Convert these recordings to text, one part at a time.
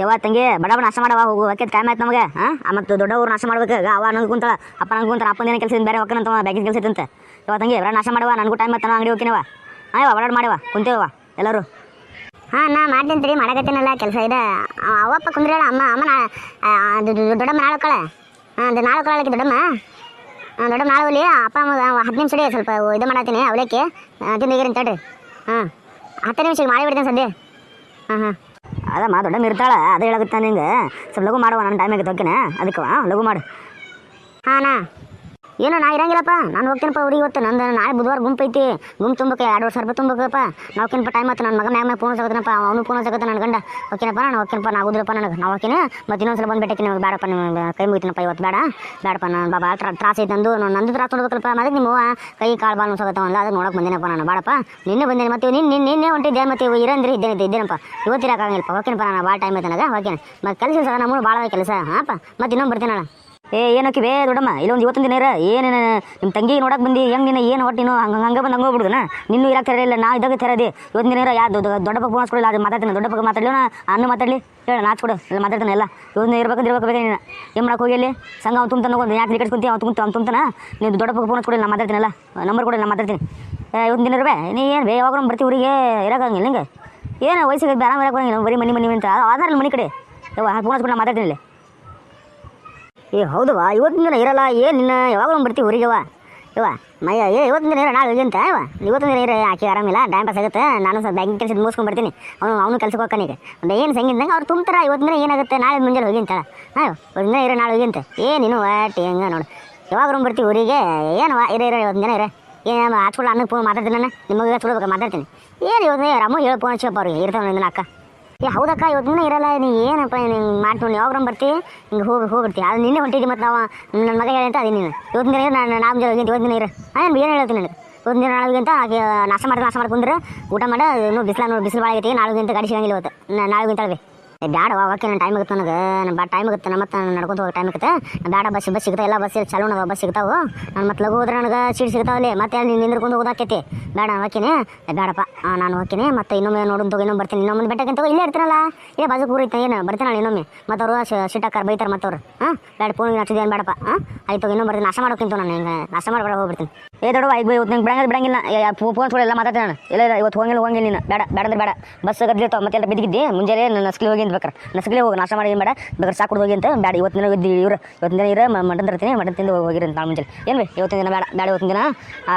ಯವ್ವ ತಂಗಿ ಬಡ ನಾಶ ಮಾಡವ ಹೋಗು ಯಾಕೆ ಟೈಮ್ ಆಯ್ತು ನಮಗೆ. ಹಾಂ ಮತ್ತು ದೊಡ್ಡವ್ರು ನಾಶ ಮಾಡ್ಬೇಕು. ಈಗ ಅವ ನನಗೆ ಕುಂತಾಳ, ಅಪ್ಪ ನನಗೆ ಕುಂತಾರ ಅಪ್ಪನ ಏನೋ ಕೆಲಸ ಬೇರೆ ಹೊಕ್ಕನಂತ ಬ್ಯಾಗಿನ ಕೆಲಸ ಇತ್ತಂತೆ ಯವ್ವ ತಂಗಿ ಬಡ ನಾಶ ಮಾಡವ ನನಗೂ ಟೈಮ್ ಆಯ್ತು ಅಂಗಡಿ ಹೋಗಿನವ ಹಾಂ ಯವ್ವ ಬಡ ಮಾಡ್ಯವ ಕುಂತೇವ ಎಲ್ಲರೂ. ಹಾಂ, ನಾ ಮಾಡ್ತೀನಿ ರೀ ಮಾಡಕತ್ತೀನಲ್ಲ, ಕೆಲಸ ಇದೆ. ಅವ- ಅವಪ್ಪ ಕುಂದ್ರಿ ಹೇಳ ಅಮ್ಮ ಅಮ್ಮ ನಾ ದೊಡ್ಡಮ್ಮ ನಾಳೆ ಕಳೆ ಹಾಂ, ಅದು ನಾಳೆ ಕಳಕ್ಕೆ ದೊಡ್ಡಮ್ಮ? ಹಾಂ, ದೊಡ್ಡಮ್ಮ ನಾಳೆ ಅಪ್ಪ, ಅಮ್ಮ ಹತ್ತು ನಿಮಿಷ ಸ್ವಲ್ಪ ಇದು ಮಾಡತ್ತೀನಿ ಅವಲಕ್ಕಿ ತಿಂದು ಈಗಿರಿ ತಡ್ರಿ ಹಾಂ ಹತ್ತು ನಿಮಿಷಕ್ಕೆ ಮಾಡಿ ಬಿಡ್ತೀನಿ ಸದ್ಯ ಹಾಂ. ಹಾಂ ಅದಮ್ಮ ದೊಡ್ಡ ಇರ್ತಾಳ ಅದೇ ಹೇಳಾಗುತ್ತೆ ನಿಂಗೆ ಸ್ವಲ್ಪ ಲಘು ಮಾಡುವ ನನ್ನ ಟೈಮ್ ಆಗಿತ್ತು ಓಕೆನಾ ಅದಕ್ಕೆ ಲಘು ಮಾಡು ಹಾಂ ನಾ ಏನೋ ನಾ ಇರಂಗಿಲ್ಲಪ್ಪ. ನಾನು ಹೋಗ್ತೀನಪ್ಪ ಊರಿಗೆ ಇವತ್ತು. ನಂದು ನಾಳೆ ಬುಧವಾರ ಗುಂಪು ಐತಿ. ಗುಂಪು ತುಂಬಕ್ಕೆ ಎರಡು ವರ್ಷ ರೂಪಾಯಿ ತುಂಬಬೇಕಪ್ಪ ನಾವು ಹೋಗ್ತೀನಪ್ಪ ಟೈಮ್ ಆಯ್ತು. ನನ್ನ ಮಗ ಮ್ಯಾಗ ಮ್ಯಾಗ ಫೋನ್ ಹಚ್ಚಕತ್ತನಪ್ಪ ಅವನು ಫೋನ್ ಹಚ್ಚಕತ್ತ ನನ್ನ ಗಂಡ. ಓಕೆನಪ್ಪ ನಾನು ಹೋಗ್ತೀನಪ್ಪ. ನಾ ಆಗುದಿಲ್ಲಪ್ಪ ನನಗೆ. ನಾವು ಹೋಗ್ತೀನಿ. ಮತ್ತೆ ಇನ್ನೊಂದ್ಸಲ ಬಂದು ಬೆಟ್ಟಕ್ಕೆ ನಿಮಗೆ ಬೇಡಪ್ಪ ನಿಮಗೆ ಕೈ ಮುಗಿತೀನಪ್ಪ ಇವತ್ತು. ಬೇಡ ಬೇಡಪ್ಪ ನಾನು ಬಾಬಾ ಟ್ರಾ ತ್ರಾಸ ಐತೆ ನಂದು. ನಾನು ನಂದು ತ್ರಾಸ ನೋಡ್ಬೇಕಲ್ಲಪ್ಪ ಮತ್ತೆ ನಿಮ್ಮ ಅವ್ವ ಕೈ ಕಾಳು ಬಾಲ್ ಮುಸಕತ್ತವಲ್ಲ ಅದಕ್ಕೆ ನೋಡಕ್ಕೆ ಬಂದೇನಪ್ಪ ನಾನು. ಬೇಡಪ್ಪ ನಿನ್ನೆ ಬಂದೇನೆ ಮತ್ತೆ ನಿನ್ನ ನಿನ್ನೆ ನಿನ್ನೆ ಹೊಂಟಿದ್ದೆ ಮತ್ತೆ ಇವು ಇರಂದ್ರಿ? ಇದ್ದೇನೆ ಇದ್ದೇನಪ್ಪ. ಇವತ್ತು ಇರೋಕ್ಕಾಗಂಗಿಲ್ಲಪ್ಪ ಓಕೆನಪ್ಪ ನಾನು. ಭಾಳ ಟೈಮ್ ಐತೆ ನನಗೆ. ಓಕೆನೆ ಮತ್ತೆ ಕೆಲಸ ಸಹ ನಮ್ಮನ್ನು ಭಾಳ ಕೆಲಸ. ಹಾಂಪ್ಪ ಮತ್ತೆ ಇನ್ನೊಂದು ಬರ್ತೀನಲ್ಲ ಏ, ಏನಕ್ಕೆ ಬೇ ದೊಡ್ಡಮ್ಮ, ಇಲ್ಲೊಂದು ಇವತ್ತಿನ ದಿನ ಇರ, ಏನೇನು ನಿಮ್ಮ ತಂಗಿ ನೋಡಕ್ಕೆ ಬಂದು, ಹೆಂಗೆ ನಿನ್ನ ಏನು ಒಟ್ಟು ನೀನು, ಹಂಗೆ ಹಂಗೆ ಬಂದು ಹಂಗೆ ಹೋಗ್ಬಿಡುದನ? ನಿನ್ನೂ ಇರಕ್ಕೆ ತೆರ ಇಲ್ಲ, ನಾ ಇದ್ದಾಗ ತೆರದಿ ಇವತ್ತಿನ ದಿನ ಇರ, ಯಾ ದೊಡ್ಡ ದೊಡ್ಡಪ್ಪ ಫೋನ್ ಹಚ್ಕೊಡಿಲ್ಲ ಅದು ಮಾತಾಡ್ತೀನಿ ದೊಡ್ಡಪ್ಪ ಮಾತಾಡಲಿ ನಾ ಅನ್ನ ಮಾತಾಡಲಿ, ಹೇಳ ನಾಚ್ಕೊಡು ಇಲ್ಲ ಮಾತಾಡ್ತಾನೆ ಎಲ್ಲ. ಇವತ್ತಿನ ಇರ್ಬೇಕು ಇರ್ಬೇಕು ಬೇಕಾ ನೀನು. ಏನು ಮಾಡಕ್ಕೆ ಹೋಗಿ ಅಲ್ಲಿ? ಸಂಘ ಅವ್ನು ತುಂಬ ತಗೊಂಡು ಯಾಕೆ ಕಟ್ಸ್ಕೊಂತಿ ಅವ್ನು ತುಂಬ ಅವ್ನು ತುಂಬ್ತಾನ? ನೀವು ದೊಡ್ಡಪ್ಪ ಫೋನ್ ಕೊಡಿ ನಾ ಮಾತಾಡ್ತೀನಲ್ಲ ನಂಬರ್ ಕೊಡಿ, ನಾ ಮಾತಾಡ್ತೀನಿ. ಇವತ್ತಿನ ದಿನ ಇರ್ಬೇ, ನೀ ಏನು ಬೇ ಯಾವಾಗ ಬರ್ತೀವಿ ಊರಿಗೆ ಇರೋಕ್ಕಾಗಿಲ್ಲ ನಿಂಗೆ? ಏನು ವಯಸ್ಸಿಗೆ ಆರಾಮ ಇರಕ್ಕೆ ಬರಂಗಿಲ್ಲ ಬರೀ ಮನಿ ಮನೆ ಅಂತ ಆಧಾರಲ್ಲಿ ಮನೆ ಕಡೆ. ಫೋನ್ ಹಚ್ಕೊಂಡು ನಾ ಮಾತಾಡ್ತೀನಿ ಏ ಹೌದವಾ ಇವತ್ತಿನ ದಿನ ಇರಲ್ಲ ಏನು ನಿನ್ನ ಯಾವಾಗಲೂ ಬರ್ತೀವಿ ಊರಿಗೆವ ಇವ ಮಯ್ಯ, ಏ ಇವತ್ತಿನ ದಿನ ಇರ, ನಾಳೆ ಹೋಗಿ ಅಂತ ಇವ ಇವತ್ತಿನ ದಿನ ಇರ ಆಕೆ ಆರಾಮಿಲ್ಲ ಟೈಮ್ ಪಾಸ್ ಆಗುತ್ತೆ, ನಾನು ಸ್ವಲ್ಪ ಬ್ಯಾಂಕಿಂಗ್ ಕೆಲಸ ಮುಗಿಸ್ಕೊಂಡು ಬರ್ತೀನಿ ಅವನು ಅವನು ಕೆಲಸಕ್ಕೆ ಹೋಗ್ತಾನೆ ಈಗ. ಒಂದು ಏನು ಸಂಗಿದ್ದಂಗೆ ಅವ್ರು ತುಂಬ್ತಾರ ಇವತ್ತಿನ ದಿನ ಏನಾಗುತ್ತೆ, ನಾಳೆ ಮುಂಜಾನೆ ಹೋಗಿ ಅಂತ. ಹಾಂ ಒಂದು ದಿನ ಇರ, ನಾಳೆ ಹೋಗಿ ಅಂತ. ಏ, ನೀನು ವಾಟಿ, ಹೆಂಗೆ ನೋಡು. ಯಾವಾಗಲೂ ಬರ್ತೀವಿ ಊರಿಗೆ, ಏನು ವಾ, ಇರ ಇರ ಇವತ್ತಿನ ದಿನ ಇರ. ಏನು ಹಚ್ಕೊಳ್ಳೋ ಅನ್ನಕ್ಕೆ ಫೋನ್ ಮಾತಾಡ್ತೀನಿ ನಾನು. ನಿಮಗೆ ಹಚ್ಕೊಳ್ಬೇಕು ಮಾತಾಡ್ತೀನಿ. ಏನು ಇವತ್ತು ರಮ್ಮ ಹೇಳಿ ಫೋನ್ ಹಚ್ಚಪ್ಪ ಅವ್ರಿಗೆ ಇರ್ತಾವೆ ನಿನ್ನ ಅಕ್ಕ. ಏ, ಹೌದಕ್ಕ ಇವತ್ತು ದಿನ ಇರಲ್ಲ, ನೀ ಏನಪ್ಪ ಹಿಂಗೆ ಮಾಡ್ಕೊಂಡು ಯಾವಾಗ ಬರ್ತಿ? ಹಿಂಗೆ ಹೋಗಿ ಹೋಗ್ಬಿಡ್ತೀವಿ ಅದು ನಿನ್ನೆ ಹೊಂಟಿದ್ದಿ ಮತ್ತು ನಾವು. ನನ್ನ ಮಗ ಹೇಳಿ ಅಂತ ಅದೇ ನೀನು. ಇವತ್ತಿನ ದಿನ ನಾನು ನಾವು ಇವತ್ತಿನ ದಿನ ಇರು. ಏನು ಏನು ಹೇಳ್ತೀನಿ ನನಗೆ? ಇವತ್ತಿನ ದಿನ ನಾಳೆಗೆ ಅಂತ ಆಕೆ ನಾಶ ಮಾಡಿ ನಾಶ ಮಾಡಿ ಕುಂದ್ರೆ. ಊಟ ಮಾಡ, ಇನ್ನೂ ಬಿಸಿಲ ಬಿಸಿಲು ಭಾಳ ಆಗೈತಿ ನಾಳೆಗೆ ಅಂತ ಗಾಡಿ ಸಿಗಂಗಿಲ್ಲ ಇವತ್ತು. ನಾಳೆಗೆ ಅಂತ ಹೇಳ್ಬೇಕು ಬ್ಯಾಡ ಓಕೆ ನನ್ನ ಟೈಮ್ ಆಗುತ್ತೆ ನನಗೆ. ನನ್ನ ಬಾ ಟೈಮ್ ಆಗುತ್ತೆ ನಮ್ಮ ಮತ್ತೆ ನಾನು ನಡ್ಕೊಂತ ಹೋಗಿ ಟೈಮ್ ಆಗುತ್ತೆ. ಬ್ಯಾಡ ಬಸ್ ಬಸ್ ಸಿಗ್ತಾವೆ ಎಲ್ಲ ಬಸ್ ಚಾಲೂ ಬಸ್ ಸಿಗ್ತಾವೆ. ನಾನು ಮತ್ತೆ ಲಘು ಹೋದ್ರೆ ನನಗೆ ಸೀಟ್ ಸಿಗ್ತಾವಲ್ಲಿ. ಮತ್ತೆ ಅಲ್ಲಿ ನಿಂದ್ರಕೊಂಡು ಹೋಗೋದಾಕೈತಿ ಬೇಡ ಏ ಬ್ಯಾಡಪ್ಪ ಆ, ನಾನು ಓಕೆನೆ ಮತ್ತೆ ಇನ್ನೊಮ್ಮೆ ನೋಡೋಣ ತಗೋ ಇನ್ನೊಮ್ಮೆ ಬರ್ತೀನಿ. ಇನ್ನೊಮ್ಮೆ ಬೆಟ್ಟಕ್ಕೆ ತಗೋ ಇಲ್ಲೇ ಇರ್ತೀನಲ್ಲ. ಏ ಬಾಜು ಪೂರ ಐತೆ ಏನು ನಾನು ಇನ್ನೊಮ್ಮೆ. ಮತ್ತೆ ಅವರು ಸಿಟ್ಟಾಕಾರ ಬೈತಾರೆ ಮತ್ತವ್ರು ಹಾಂ? ಬೇಡ ಫೋನ್ ಹಚ್ಚಿದೆ ಏನು ಬೇಡಪ್ಪ ಹಾಂ? ಆಯ್ತು ಇನ್ನೊಮ್ಮೆ ಬರ್ತೀನಿ. ನಾಶ ಮಾಡೋಕ್ಕಿಂತ ನಾನು ಹಿಂಗೆ ನಾಶ ಮಾಡ್ಬೇಡ ಹೋಗ್ಬಿಡ್ತೀನಿ. ಏ ದೊಡ್ಡ ಈಗ ಇವತ್ತು ನಂಗೆ ಬಿಡಂಗಿಲ್ಲ ಬಿಡಂಗಿಲ್ಲ. ಫೋನ್ ಎಲ್ಲ ಮಾತಾಡ್ತೀನಿ ಇಲ್ಲ ಇಲ್ಲ ಇವತ್ತು ಹೋಗಿಲ್ಲ ಹೋಗಿಲ್ಲ ನೀನು. ಬೇಡ ಬೇಡ ಅಂದ್ರೆ ಬೇಡ. ಬಸ್ ಗದ್ದಿರ್ತಾವ ಮತ್ತೆ ಎಲ್ಲ ಬಿದ್ದಿದ್ದಿ ಮುಂಜಾನೆ ನಸ್ಕಲಿ ಹೋಗಿ ಅಂತ ಬೇಕಾರೆ. ನಸ್ಕಲಿ ಹೋಗಿ ನಾಶ ಮಾಡಿ ಬೇಡ. ಬೇಕಾದ್ರೆ ಸಾಕು ಹೋಗಿ ಅಂತ. ಬೇಡ ಇವತ್ತಿನ ಇದ್ದು, ಇವ್ರು. ಇವತ್ತಿನ ದಿನ ಇರೋ ಮಟನ್ ತರ್ತೀನಿ, ಮಟನ್ ತಿಂದು ಹೋಗಿರಿ ಅಂತ ಮುಂಜಾನೆ. ಏನು ಬೇ, ಇವತ್ತಿನ ದಿನ ಬೇಡ ಬೇಡ ಇವತ್ತಿನ ದಿನ.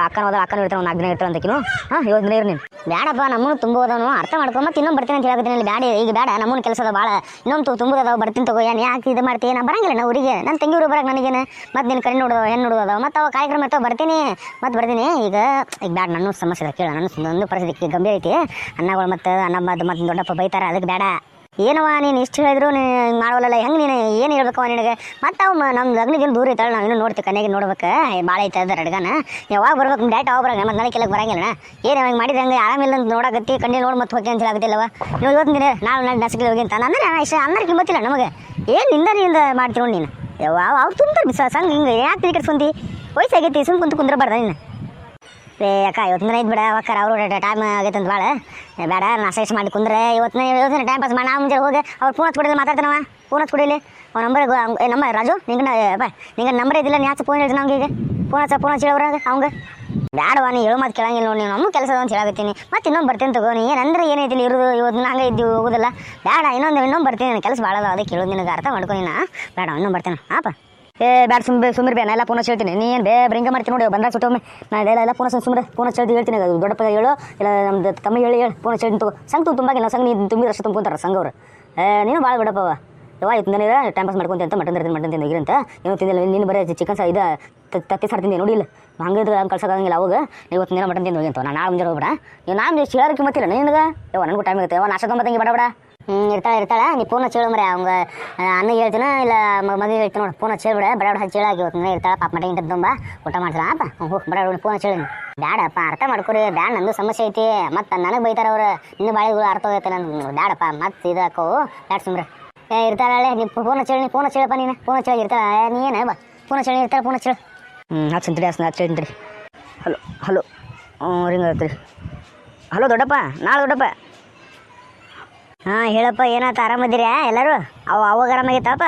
ಅಕ್ಕನ ಹೋದ ಅಕ್ಕನ ಇರ್ತಾನೆ, ಒಂದು ನಾಲ್ಕು ದಿನ ಇರ್ತಾವೆ ಅಂತಕಿನು ಹಾಂ ಇವತ್ತಿನ ದಿನ ಇರು ನೀನು. ಬೇಡಪ್ಪ ನಮ್ಮನ್ನು ತುಂಬೋದನು ಅರ್ಥ ಮಾಡ್ಕೊ, ಮತ್ತೆ ಇನ್ನೊಮ್ಮೆ ಬರ್ತೀನಿ ಅಂತ ಹೇಳಕತ್ತೀನಿ ಬೇಡ ಈಗ ಬೇಡ ನಮ್ಮನ್ನು ಕೆಲಸದ ಭಾಳ ಇನ್ನೊಂದು ತುಂಬುದದಾವ ಬರ್ತೀನಿ ತಗೋ. ಏನು ಯಾಕೆ ಇದು ಮಾಡ್ತೀನಿ ನಾನು ಬರಂಗಿಲ್ಲ ನಾವು ಊರಿಗೆ. ನನ್ನ ತಂಗಿಯವರು ಬರಕ್ಕೆ ನನಗೇನು. ಮತ್ತೆ ನಿನ್ನ ಕಣ್ಣು ನೋಡೋದು ಹೆಣ್ಣು ನೋಡೋದು ಮತ್ತು ಅವ ಕಾರ್ಯಕ್ರಮ ಇರ್ತಾವೆ, ಬರ್ತೀನಿ. ಮತ್ತೆ ಬರ್ತೀನಿ ಈಗ ಈಗ ಬ್ಯಾಡ, ನನ್ನ ಸಮಸ್ಯೆ ಕೇಳ, ನನ್ನ ಒಂದು ಪರಿಸ್ಥಿತಿ ಗಂಭೀರ ಐತಿ. ಅನ್ನಗಳು ಮತ್ತು ಅನ್ನ ಮತ್ತು ಮತ್ತೆ ದೊಡ್ಡಪ್ಪ ಬೈತಾರೆ ಅದಕ್ಕೆ ಬೇಡ ಏನವ ನೀನು ಇಷ್ಟು ಹೇಳಿದ್ರು ನೀನು ಮಾಡೋಲ್ಲ ಹೆಂಗೆ ನೀನು ಏನು ಹೇಳ್ಬೇಕವ ನಿನಗೆ? ಮತ್ತೆ ಅವ ನಮ್ಮ ಲಗ್ನಿಗೇನು ದೂರ ಐತಾಳೆ ನಾವು ಇನ್ನೂ ನೋಡ್ತೀವಿ ಕನ್ಯಾಗೆ ನೋಡ್ಬೇಕು. ಭಾಳ ಐತೆ ಅದರ ಅಡ್ಗನ. ಯಾವಾಗ ಬರ್ಬೇಕು ಡೈಟ್ ಅವಾಗ ಬರಂಗ ಮತ್ತೆ ನಾಳೆ ಕೆಲಕ್ಕೆ ಬರಂಗಿಲ್ಲ ಏನು ಅವಾಗ ಮಾಡಿದ್ರೆ ಹಂಗೆ? ಆರಾಮಿಲ್ಲ ಅಂತ ನೋಡಕತ್ತಿ ಕಣ್ಣಿ ನೋಡಿ ಮತ್ತೆ ಹೋಗಿ ಅಂತ ಹೇಳಾಗತ್ತಿಲ್ಲವ ನೀವು ಇವತ್ತು ದಿನ ನಾಳೆ ನಾಳೆ ನಸಿಗೆ ಹೋಗಿ ಅಂತ. ಅಂದ್ರೆ ನಾನು ಇಷ್ಟ ಅಂದ್ರೆ ಕಿಮ್ಮತ್ತಿಲ್ಲ ನಮಗೆ? ಏನು ನಿಂದ ನಿಂದ ಮಾಡ್ತೀವಿ ನೀನು? ಯಾವ ಅವ್ರು ತುಂಬ ಸಂಗ ಹಿಂಗೆ ಯಾಕೆ ಕಟ್ಸ್ಕೊಂತಿ ವಯಸ್ಸಾಗೈತಿ, ಸುಮ್ ಕುಂತು ಕುಂದ್ರ ಬರ್ದ ನೀನು. ಏ ಅಕ್ಕ, ಇವತ್ತಿನ ಐತೆ ಬಿಡ ಅಕ್ಕರ ಅವರು ಟೈಮ್ ಆಗೈತೆ ಅಂತ ಭಾಳ ಬೇಡ ನಾಶ ಇಷ್ಟ ಮಾಡಿ ಕುಂದ್ರೆ ಇವತ್ತಿನ ಇವತ್ತಿನ ಟೈಮ್ ಪಾಸ್ ಮಾಡಿ ನಾವು ಮುಂಜಾನೆ ಹೋಗಿ ಅವ್ರು ಫೋನ್ ಹಚ್ಕೊಡಿಲ್ಲ ಮಾತಾಡ್ತಾನವ ಫೋನ್ ಹಚ್ಕೊಡಿಲಿ. ಅವ್ರ ನಂಬರ್ ನಮ್ಮ ರಾಜು ನಿಂಗೆ ಬಾ ನಿಂಗೆ ನಂಬರ್ ಇದಿಲ್ಲ ನೀ ಹಚ್ಚ ಫೋನ್ ಹೇಳ್ತೀನಿ ಅವ್ನಿಗೆ ಈಗ. ಫೋನ್ ಹಚ್ಚ ಫೋನ್ ಹಚ್ಚಿ ಅವಂಗೆ. ಬೇಡವಾ ನೀ ಹೇಳೋ ಮಾತು ಕೇಳಂಗಿಲ್ಲ ನೋಡಿ ನಮ್ಮ ಕೆಲಸ ಅಂತ ಹೇಳಾಗತ್ತೀನಿ ಮತ್ತೆ ಇನ್ನೊಂದು ಬರ್ತೀನಿ ತಗೋ, ನೀ ಏನಂದ್ರೆ ಏನೈತಿ ಇಲ್ಲಿ ಇರೋದು, ಇವತ್ತು ಹಂಗೆ ಇದ್ದೀವಿ ಹೋಗೋದಿಲ್ಲ. ಬೇಡ ಇನ್ನೊಂದು ಇನ್ನೊಂದು ಬರ್ತೀನಿ ನನ್ನ ಕೆಲಸ ಭಾಳ ಅದಕ್ಕೆ ಹೇಳೋದು ನಿನಗೆ ಅರ್ಥ ಮಾಡ್ಕೊ ನೀನು ಬೇಡ ಇನ್ನೊಂದು ಬರ್ತೀನಿ ಹಾಪ ಏ, ಬ್ಯಾಡ್, ಸುಮ್ ಸುಮ್ರಿ ಬೇ, ನಾ ಎಲ್ಲ ಪುನಃ ಹೇಳ್ತೀನಿ. ನೀ ಏನು ಬೇ, ಬ್ರಿಂಗ ಮಾಡ್ತೀನಿ ನೋಡಿ, ಬಂದಾಗ ಸುಟ್ಟೊಮ್ಮೆ ನಾ ಎಲ್ಲ ಎಲ್ಲ ಸುಮ್ರೆ ಫೋನ್ ಹಚ್ಚಿ ಹೇಳ್ತಿ ಹೇಳ್ತೀನಿ. ಅದು ದೊಡ್ಡಪ್ಪ ಹೇಳು, ಇಲ್ಲ ನಮ್ದು ತಮ್ಮ ಹೇಳಿ ಹೇಳಿ ಫೋನ್ ಚಳಿ ತಗೋ. ಸಂಘ ತುಂಬ ಇಲ್ಲ ಸಂಘ ನೀನು ತುಂಬಿ ಅಷ್ಟು ತುಂಬ್ಕೊಂತಾರೆ ಸಂಘ ನೀನು ಭಾಳ ಬಿಡಪ್ಪವ ಯವ್ವ ಇವತ್ತು ನನಗೆ ಟೈಮ್ ಪಾಸ್ ಮಾಡ್ಕೊಂತ ಅಂತ, ಮಟನ್ ತಿಂದು ಮಟನ್ ತಿಂದು ಹೋಗಿರಂತ ಏನೋ ತಿಂದಿಲ್ಲ, ನೀನು ಬರೀ ಚಿಕನ್ ಸಹ ಇದು ತತ್ತಿ ಸಾರು ತಿಂದೆ, ನೋಡಿಲ್ಲ. ಹಂಗೆ ಹಂಗೆ ಕಳ್ಸೋಕ್ಕಾಗಂಗಿಲ್ಲ ಅವಾಗ. ಇವತ್ತು ದಿನ ಮಟನ್ ತಿಂದು ಹೋಗಿ ಅಂತ. ನಾನು ನಾಳೆ ಮುಂಜಾನೆ ಹೋಗ್ಬೇಡ. ನೀವು ನಾನು ಶಿಳಾರಕ್ಕೆ ಮತ್ತಿಲ್ಲ ನಿನಗೆ? ಯಾವ ನನಗೂ ಟೈಮ್ ಇರುತ್ತೆ ಯಾವ ನಾಶ ತೊಂಬತ್ತಂಗೆ ಬೇಡ ಬೇಡ. ಇರ್ತಾಳೆ ಇರ್ತಾಳೆ ನೀ ಫೋನ್ ಹಚ್ಚಿ ಹೇಳು ಮರೆ ಅವಂಗ ಅನ್ನ ಹೇಳ್ತೀನ ಇಲ್ಲ ಮದುವೆ ಹೇಳ್ತೀನಿ ನೋಡಿ ಫೋನ್ ಹಚ್ಚಿ ಹೇಳ್ಬಿಡ ಬಡ ಬಡ ಹಚ್ಚಿ ಹೇಳಾಗಿ ಇವತ್ತು ಇರ್ತಾಳೆ ಪಾಪ ಮಟ ಇಂಟ ತುಂಬ ಊಟ ಮಾಡ್ತಾಳ ಅಪ್ಪ ಹ್ಞೂ ಬಡ ಬಡ ಫೋನ್ ಹಚ್ಚಿ ಹೇಳಿ ಬ್ಯಾಡಪ್ಪ ಅರ್ಥ ಮಾಡ್ಕೊರಿ ಬ್ಯಾಡ ನಂದು ಸಮಸ್ಯೆ ಐತಿ ಮತ್ತೆ ನನಗೆ ಬೈತಾರ ಅವ್ರು ನಿನ್ನ ಬಾಳಿಗಳು ಅರ್ಥ ಹೋಗೈತೆ ನನ್ನ ಬ್ಯಾಡಪ್ಪ ಮತ್ತೆ ಇದಾಕೋ ಬ್ಯಾಡ ಸುಮ್ರೆ ಏ ಇರ್ತಾಳೆ ನೀ ಫೋನ್ ಹಚ್ಚಿ ಹೇಳಿ ಫೋನ್ ಹಚ್ಚಿ ಹೇಳಪ್ಪ ನೀನು ಫೋನ್ ಹಚ್ಚಿ ಹೇಳಿ ಇರ್ತಾಳೆ ನೀ ಏನು ಬಾ ಫೋನ್ ಹಚ್ಚಿ ಹೇಳಿ ಇರ್ತಾಳೆ ಫೋನ್ ಹಚ್ಚಿ ಹೇಳು ಹ್ಞೂ ಹಚ್ಚಂತ ತಡಿ ಹಚ್ಚ ಹಚ್ಚಿ ತಡಿ ಹಲೋ ಹಲೋ ಹ್ಞೂ ರಿಂಗ್ ಆಗತ್ರಿ ಹಲೋ ದೊಡ್ಡಪ್ಪ ನಾಳೆ ದೊಡ್ಡಪ್ಪ ಹಾಂ, ಹೇಳಪ್ಪ ಏನಾಯ್ತು ಆರಾಮದಿರ್ಯಾ ಎಲ್ಲರೂ? ಅವ ಅವಾಗ ಆರಾಮಾಗಿತ್ತಪ್ಪ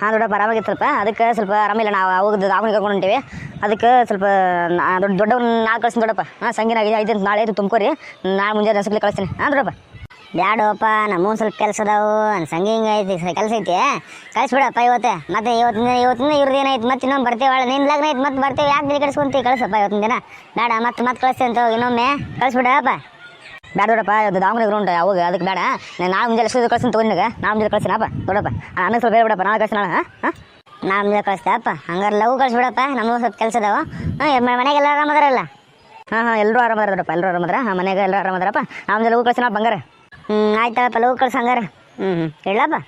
ಹಾಂ, ದೊಡ್ಡಪ್ಪ ಆರಾಮಾಗಿತ್ತು ಸ್ವಲ್ಪ. ಅದಕ್ಕೆ ಸ್ವಲ್ಪ ಆರಾಮಿಲ್ಲ. ನಾವು ಅವಾಗ ದಾವಣಿಗೆ ಕರ್ಕೊಂಡು ಹೊಂಟೀವಿ. ಅದಕ್ಕೆ ಸ್ವಲ್ಪ ದೊಡ್ಡ ದೊಡ್ಡವ್ ನಾಳೆ ಕಳಿಸ್ತೀನಿ ದೊಡ್ಡಪ್ಪ. ಹಾಂ ಸಂಗಿನ ಐದು ನಾಳೆ ಐದು ತುಮಕೂರಿ ನಾಳೆ ಮುಂಜಾನೆ ಸ್ವಲ್ಪ ಕಳಿಸ್ತೀನಿ. ಹಾಂ, ದೊಡ್ಡಪ್ಪ. ಬ್ಯಾಡಪ್ಪ ನಮ್ಮೂ ಸ್ವಲ್ಪ ಕೆಲಸ ಅದಾವು. ಸಂಗಿ ಹಿಂಗೆ ಐತಿ ಕೆಲಸ ಐತಿ. ಕಳಿಸ್ಬಿಡಪ್ಪ ಇವತ್ತೆ. ಮತ್ತೆ ಇವತ್ತಿನ ಇವತ್ತಿನ ಇವ್ರದ್ದು ಏನಾಯ್ತು? ಮತ್ತೆ ಇನ್ನೊಂದು ಬರ್ತೇವೆ. ಒಳ್ಳೆ ನಿನ್ನ ಲಗ್ನ ಐತೆ, ಮತ್ತೆ ಬರ್ತೇವೆ. ಯಾಕೆ ಕಳಿಸ್ಕೊಂತೀವಿ ಕಳಿಸಪ್ಪ ಇವತ್ತಿನ ದಿನ. ಬೇಡ, ಮತ್ತೆ ಮತ್ತೆ ಕಳಿಸ್ತೇವೆ ಅಂತ ಇನ್ನೊಮ್ಮೆ. ಕಳಿಸ್ಬಿಡಪ್ಪ. ಬೇಡ ದೊಡ್ಡಪ್ಪ ಇದು ದಾವಣಿಗೆ ಗ್ರೌಂಡ್ ಅವಾಗ ಅದಕ್ಕೆ ಬೇಡ ನಾನು ನಾಳೆ ಮುಂಜಾನೆ ಎಷ್ಟು ಕಳಿಸ್ತೀನಿ ತೊಗೊಂಡಿಗ ನಾಳೆ ಮುಂಜಾನೆ ಕಳಿಸ್ತೀನಪ್ಪ ದೊಡ್ಡಪ್ಪ ನನಗೆ ಸ್ವಲ್ಪ ಬೇರೆ ಬಿಡಪ್ಪ ನಾಳೆ ಕಳಿಸ್ತೀನಿ ನಾಳೆ ಹಾಂ ಹಾಂ ನಾ ಮುಂದೆ ಕಳಿಸ್ತೇವಪ್ಪ ಹಂಗಾರೆ ಲವ್ ಕಳಿಸ್ಬಿಡಪ್ಪ ನಮಗೂ ಸ್ವಲ್ಪ ಕೆಲಸ ಅದಾವ ಹಾಂ ಮನೆಗೆಲ್ಲ ಆರಾಮದಾರಲ್ಲ ಹಾಂ ಹಾಂ ಎಲ್ಲರೂ ಆರಾಮದಾರ ದೊಡ್ಡಪ್ಪ ಎಲ್ಲರೂ ಆರಾಮದಾರ ಹಾಂ ಮನೆಗೆ ಎಲ್ಲರೂ ಆರಾಮದಾರಪ್ಪ ನಾಳೆ ಮುಂಜಾನೆ ಹೋಗಿ ಕಳಿಸ್ತೀನಿ ಬಂಗಾರ ಹ್ಞೂ ಆಯ್ತಪ್ಪ ಲವ್ ಕಳ್ಸಿ ಹಂಗಾರೆ ಹ್ಞೂ ಹ್ಞೂ ಹೇಳಪ್ಪ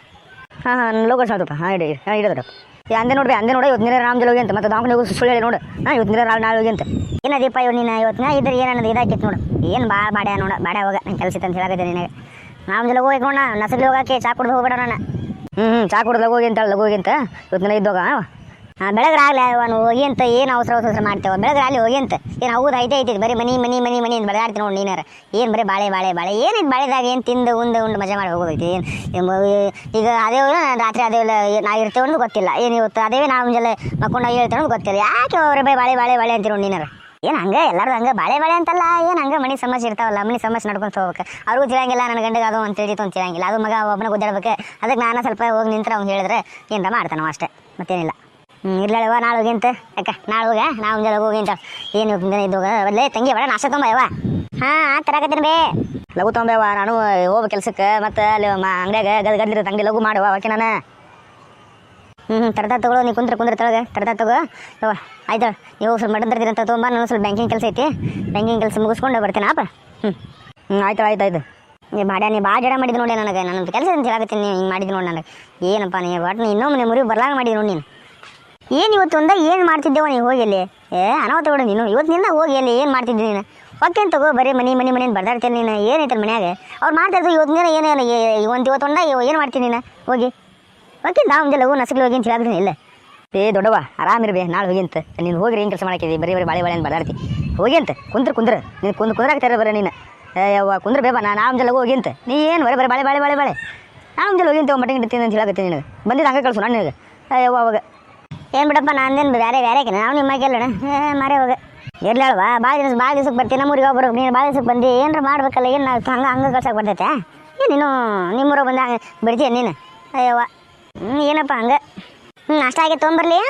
ಹಾಂ ಹಾಂ ಲೋಕ ಸಾಧುಪ್ಪ ಹಾಂ ಇಡಿ ಹಾಂ ಇಡೋದ್ರಪ್ಪ ಏ ಅಂದೆ ನೋಡ್ರಿ ಅಂದೆ ನೋಡಿ ಇವತ್ತಿನ ರಾಮ ರಾಮಜಲ್ ಹೋಗಿ ಅಂತ. ಮತ್ತೆ ದಾವಣಗೆ ಹೋಗಿ ಸುಳ್ಳು ಹೇಳಿ ನೋಡು. ಹಾಂ ಇವತ್ತಿನ ರಾಮ ನಾಳೆ ನಾಳೆ ಹೋಗಿ ಅಂತ. ಏನದೀಪ ಇವ್ ನೀನು ಇವತ್ತಿನ ಇದ್ರೆ ಏನನ್ನೋದು ಇದಾಕಿತ್ತು ನೋಡು. ಏನು ಭಾಳ ಬಾಡ ನೋಡ ಬಾಡ ಹೋಗ ನಂಗೆ ಕೆಲಸ ಅಂತ ಹೇಳಕತ್ತೆ ನಿನಗೆ. ನಾವು ಜಲ ಹೋಗಿ ನೋಡ ನಸಲಿ ಹೋಗಕ್ಕೆ ಚಾ ಕುಡ್ದು ಹೋಗ್ಬೇಡ ನಾನು ಹ್ಞೂ ಹ್ಞೂ ಚಾ ಕುಡ್ದು ಹೋಗಿ ಅಂತ ಹೋಗಿ ಅಂತ. ಇವತ್ತಿನ ಇದ್ದೋಗ ಬೆಳಗ್ರಾಗ್ಲಿ ಅವನು ಹೋಗಿ ಅಂತ ಏನು ಅವಸರ ಅವಸರ ಮಾಡ್ತೇವೆ, ಬೆಳಗ್ರಾಗ್ಲಿ ಹೋಗಿ ಅಂತ. ಏನು ಹೌದು ಐತೆ ಐತಿ, ಬರೀ ಮನಿ ಮನಿ ಮನಿ ಮನಿ ಅಂತ ಬೆಳಗಾಡ್ತೀನಿ ನೋಡಿ ನೀನಾರ ಏನು ಬರೀ ಬಾಳೆ ಬಾಳೆ ಬಾಳೆ, ಏನಿದು ಬಾಳೆದಾಗ ಏನು ತಿಂದು, ಉಂಡು ಉಂಡು ಮಜಾ ಮಾಡಿ ಹೋಗೋದೈತಿ ಏನು? ಈಗ ಅದೇ ರಾತ್ರಿ ಅದೇ ನಾ ಇರ್ತೇವೆ ಅನ್ನೋದು ಗೊತ್ತಿಲ್ಲ. ಏನು ಇವತ್ತು ಅದೇ ನಾವು ಮುಂಜಾನೆ ಮಕ್ಕೊಂಡು ಹೇಳ್ತೇವೆ ಗೊತ್ತಿಲ್ಲ. ಯಾಕೆ ಅವ್ರ ಬೈ ಬಾಳೆ ಬಾಳೆ ಬಾಳೆ ಅಂತೀರಿ ನೋಡಿ ನೀನಾರ ಏನು ಹಂಗೆ? ಎಲ್ಲರೂ ಹಂಗೆ? ಬಾಳೆ ಬಾಳೆ ಅಂತಲ್ಲ, ಏನು ಹಂಗೆ ಮನೆ ಸಮಸ್ಯೆ ಇರ್ತಾವಲ್ಲ, ಮನೆ ಸಮಸ್ಯೆ ನಡ್ಕೊಂಡು ಹೋಗ್ಬೇಕು. ಅವ್ರಿಗೂ ತಿಳಿಯಂಗಿಲ್ಲ, ನನ್ನ ಗಂಡಗೆ ಅದು ಅಂತ ತಿಳಿತು ಅಂತ ತಿಳಿಯಂಗಿಲ್ಲ. ಅದು ಮಗ ಒಬ್ಬನ ಗುದ್ದಾಡ್ಬೇಕು. ಅದಕ್ಕೆ ನಾನು ಸ್ವಲ್ಪ ಹೋಗಿ ನಿಂತ್ರೆ ಅವ್ನು ಹೇಳಿದ್ರೆ, ಏನರ ಮಾಡ್ತಾನೆ ಅಷ್ಟೇ, ಮತ್ತೇನಿಲ್ಲ. ಹ್ಞೂ ಇರ್ಲವ ನಾಳೆ ಹೋಗಿ ಅಂತ. ಯಾಕ, ನಾಳೆ ಹೋಗ? ನಾವು ಮುಂಜಾನೆ ಹೋಗಿ ಅಂತ. ಏನು ಇದು ಅಲ್ಲೇ ತಂಗಿ ಬೇಡ ನಾಷ್ಟ ತೊಂಬ ಯವ ಹಾಂ ತರಕತ್ತೀನಿ ಬೇ. ಲಘು ತೊಂಬೆವ ನಾನು ಹೋಗ್ಬೇಕು ಕೆಲ್ಸಕ್ಕೆ, ಮತ್ತೆ ಅಲ್ಲಿ ಅಂಗಡಿಯಾಗ ಗದ್ ಗದ್ಲಿರ ತಂಗಿ ಲಘು ಮಾಡುವ ಓಕೆ ನಾನು ಹ್ಞೂ ಹ್ಞೂ ತರ್ತಾ ತಗೊಳ್ಳೋ ನೀವು ಕುಂತ್ರ ಕುಂದ್ರ ತಳಗೆ ತರ್ತಾ ತಗೋ. ಯವ್ವ, ಆಯ್ತು, ನೀವು ಸ್ವಲ್ಪ ಮಟನ್ ತರ್ತೀರಿ ಅಂತ ತೊಗೊಂಬ, ನಾನು ಸ್ವಲ್ಪ ಬ್ಯಾಂಕಿಂಗ್ ಕೆಲಸ ಐತಿ. ಬ್ಯಾಂಕಿಂಗ್ ಕೆಲಸ ಮುಗಿಸ್ಕೊಂಡು ಬರ್ತೀನಿ ಅಪ್ಪ ಹ್ಞೂ ಹ್ಞೂ ಆಯ್ತು ಆಯ್ತು ಆಯ್ತು. ನೀ ಬಾಡ್ಯ ನೀ ಭಾಳ ಜಡ ಮಾಡಿದ್ದು ನೋಡಿ ನನಗೆ. ನನ್ನ ಕೆಲಸ ಅಂತ ಹೇಳಕತ್ತೀನಿ ನೀವು ಹಿಂಗೆ ಮಾಡಿದ್ದು ನೋಡಿ ನನಗೆ. ಏನಪ್ಪ ನೀ ಒಟ್ಟು ನೀ ಇನ್ನೊಮ್ಮೆ ಮುರಿ ಬರ್ಲಾಗ ಮಾಡಿದ್ದು ನೋಡಿ ನೀನು. ಏನು ಇವತ್ತು ಒಂದ ಏನು ಮಾಡ್ತಿದ್ದೇವ ನೀವು ಹೋಗಿ ಅಲ್ಲಿ? ಏ, ಅನಾಹುತ ಬಿಡು ನೀನು. ಇವತ್ತಿನಿಂದ ಹೋಗಿ ಅಲ್ಲಿ ಏನು ಮಾಡ್ತಿದ್ದಿ ನೀನು? ಹೊಕ್ಕೇನು ತಗೋ, ಬರೀ ಮನೆ ಮನೆ ಮನೇನು ಬರ್ದಾಡ್ತೀನಿ ನೀನು. ಏನೈತಲ್ಲ ಮನ್ಯಾಗ? ಅವ್ರು ಮಾಡ್ತಾಯಿದ್ರು ಇವತ್ತಿನ ಏನು ಒಂದು ಇವತ್ತು ಒಂದ ಏನು ಮಾಡ್ತೀನಿ ನೀನು? ಹೋಗಿ. ಓಕೆ ನಾವು ಮುಂದೆ ಲಗು ನಸಗ್ಲಿ ಹೋಗಿ ಅಂತ ಹೇಳಾಕ್ತೀನಿ ಇಲ್ಲ. ಏ ದೊಡ್ಡವ ಆರಾಮಿರ್ಬೇ ನಾಳೆ ಹೋಗಿ ಅಂತ. ನೀನು ಹೋಗಿರಿ, ಏನು ಕೆಲಸ ಮಾಡಾಕಿದಿ ಬರೀ ಬರೀ, ಬಾಳೆ ಬಾಳೆ ಅಂತ ಬರ್ದಾಡ್ತಿ. ಹೋಗಿ ಅಂತ, ಕುಂದ್ರ ಕುಂದ್ರ. ನೀನು ಕುಂದ್ರ ಕುಂದ್ರಾಗ್ತಾರೆ ಬರೀ ನೀನು. ಏ, ಯವ್ವ, ಕುಂದ್ರ ಬೇಬ, ನಾ ನಾವು ಜಲ ಹೋಗಿ ಅಂತ. ನೀ ಏನು ಬರೀ ಬರೀ, ಬಾಳೆ ಬಾಳೆ ಬಾಳೆ ಬಾಳೆ? ನಾವು ಜಲ ಹೋಗಿ ಅಂತ ಮಟ್ಟಿಗೆ ಇಡ್ತೀನಿ ಅಂತ ಹೇಳಕತ್ತೀನಿ ನಿನಗೆ ಬಂದಿದ್ದು ಹಂಗೆ ಕಳ್ಸು ನಾನು ನಿನಗೆ. ಅವಾಗ. ಏನು ಬಿಡಪ್ಪ ನಾನೇನು ಬೇರೆ ಬೇರೆ ನಾವು ನಿಮ್ಮ ಕೇಳೋಣ ಏ ಮಾರೇ ಹೋಗ ಇರ್ಲಿ ಅಲ್ವಾ ಭಾಳ ದಿವಸ ಭಾಳ ದಿವ್ಸಕ್ಕೆ ಬರ್ತೀನಿ ನಮ್ಮೂರಿಗೆ ಒಬ್ಬರು ನೀನು ಭಾಳ ದಿವ್ಸಕ್ಕೆ ಬಂದು ಏನಾರ ಮಾಡ್ಬೇಕಲ್ಲ ಏನು ಹಂಗೆ ಹಂಗೆ ಕಳ್ಸಕ್ಕೆ ಬರ್ತೈತೆ ಏನು ನೀನು ನಿಮ್ಮೂರ ಬಂದ ಹಂಗೆ ಬಿಡ್ತೀಯ ನೀನು ಅಯ್ಯವ್ವ ಹ್ಞೂ ಏನಪ್ಪ ಹಂಗೆ ಹ್ಞೂ ನಾಷ್ಟ ಆಗೈತೆ ತೊಗೊಂಬರ್ಲಿ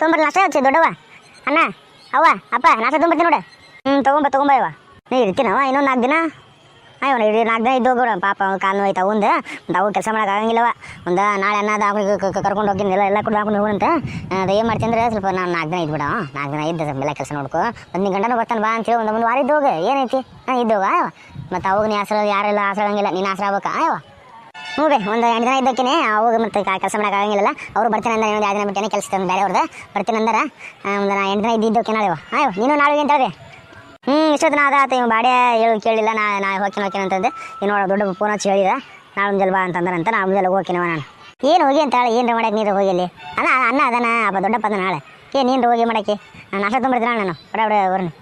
ತೊಗೊಂಬರ್ಲಿ ನಾಷ್ಟ ಹಚ್ಚಿ ದೊಡ್ಡವ ಅಣ್ಣ ಅವ್ವ ಅಪ್ಪ ನಾಷ್ಟ ತೊಗೊಂಬರ್ತೀನಿ ನೋಡು ಹ್ಞೂ ತೊಗೊಂಬ ತೊಗೊಂಬ ಇವ ನೀ ಇರ್ತೀನವ ಇನ್ನೊಂದು ನಾಲ್ಕು ದಿನ ಅಯ್ಯೋ ಇಡೀ ನಾಲ್ಕು ದಿನ ಇದ್ದೋಗೋಣ ಪಾಪ ಅವ್ನ ಕಾಲು ನೋಯ್ತು ಅವಂದು ಅವು ಕೆಲಸ ಮಾಡೋಕೆ ಆಗಂಗಿಲ್ಲವ. ಒಂದು ನಾಳೆ ಅನ್ನದ ಅವ್ನಿಗೆ ಕರ್ಕೊಂಡು ಹೋಗಿನಿ ಎಲ್ಲ ಕೂಡ ಹಾಕೊಂಡು ಹೋಗೋಣಂತ ಅದು ಏನು ಮಾಡ್ತೀನಿ ಅಂದ್ರೆ ಸ್ವಲ್ಪ ನಾನು ನಾಲ್ಕು ದಿನ ಇದ್ಬಿಡ. ನಾಲ್ಕು ದಿನ ಇದ್ದ ಎಲ್ಲ ಕೆಲಸ ನೋಡ್ಕೊ. ಒಂದು ನಿನ್ನ ಗಂಡನ ಬರ್ತಾನೆ ಬಾ ಅಂತೇಳಿ ಒಂದು ಒಂದು ವಾರ ಇದ್ದೋಗ ಏನೈತಿ ಹಾಂ ಇದ್ದೋಗ ಮತ್ತು ಅವಾಗ ನೀ ಆಸರ ಯಾರೆಲ್ಲ ಆಸರಾಗಂಗಿಲ್ಲ ನೀನು ಆಸರ ಆಗ್ಬೇಕಾ ಅಯ್ಯವ ಹ್ಞೂ ಬೇ, ಒಂದು ಎಂಟು ದಿನ ಇದ್ದಕ್ಕೇನೆ ಅವಾಗ ಮತ್ತೆ ಕೆಲಸ ಮಾಡೋಕೆ ಆಗಂಗಿಲ್ಲ ಅವ್ರು ಬರ್ತೀನಿ ಅಂದ್ರೆ ಒಂದು ಎರಡು ದಿನ ಬಿಟ್ಟೇನೆ ಕೆಲಸ ಬೇರೆ ಅವ್ರದ್ದು ಬರ್ತೀನಿ ಅಂದ್ರೆ. ಒಂದು ನಾ ಎಂಟು ದಿನ ಇದ್ದಿದ್ದಕ್ಕೆ ನಾಳೆ ಅಯ್ಯೋ, ನೀನು ನಾಳೆ ಅಂತ ಹೇಳ್ದೆ ಹ್ಞೂ ಇಷ್ಟೊತ್ತಿನ ಅದ ಆತ ಇವ್ ಬಾಡ್ಯ ಹೇಳು ಕೇಳಿಲ್ಲ ನಾ ನಾ ಹೋಗ್ತೀನಿ ಹೋಗ್ತೀನಿ ಅಂತಂದೆ ಇನ್ನು ನೋಡ ದೊಡ್ಡ ಫೋನ್ ಹಚ್ಚಿ ಹೇಳಿದ ನಾಳೆ ಮುಂಜಾನೆ ಬಾ ಅಂತಂದ್ರೆ ಅಂತ ನಾ ಮುಂಜಾನೆ ಹೋಗ್ತೀನವ ನಾನು ಏನು ಹೋಗಿ ಅಂತ ಹೇಳಿ ಏನು ಮಾಡಕ್ಕೆ ನೀರು ಹೋಗಿ ಅಲ್ಲಿ ಅಲ್ಲ ಅನ್ನ ಅದಾನ ಅಪ್ಪ ದೊಡ್ಡಪ್ಪ ಅದ ನಾಳೆ ಏನು ನೀನು ಹೋಗಿ ಮಾಡಕ್ಕೆ ನಾನು ಅಷ್ಟೇ ತೊಗೊಂಬರ್ತೀನಿ ನಾನು ಬಡ ಬಡ ಬರ್ನಿ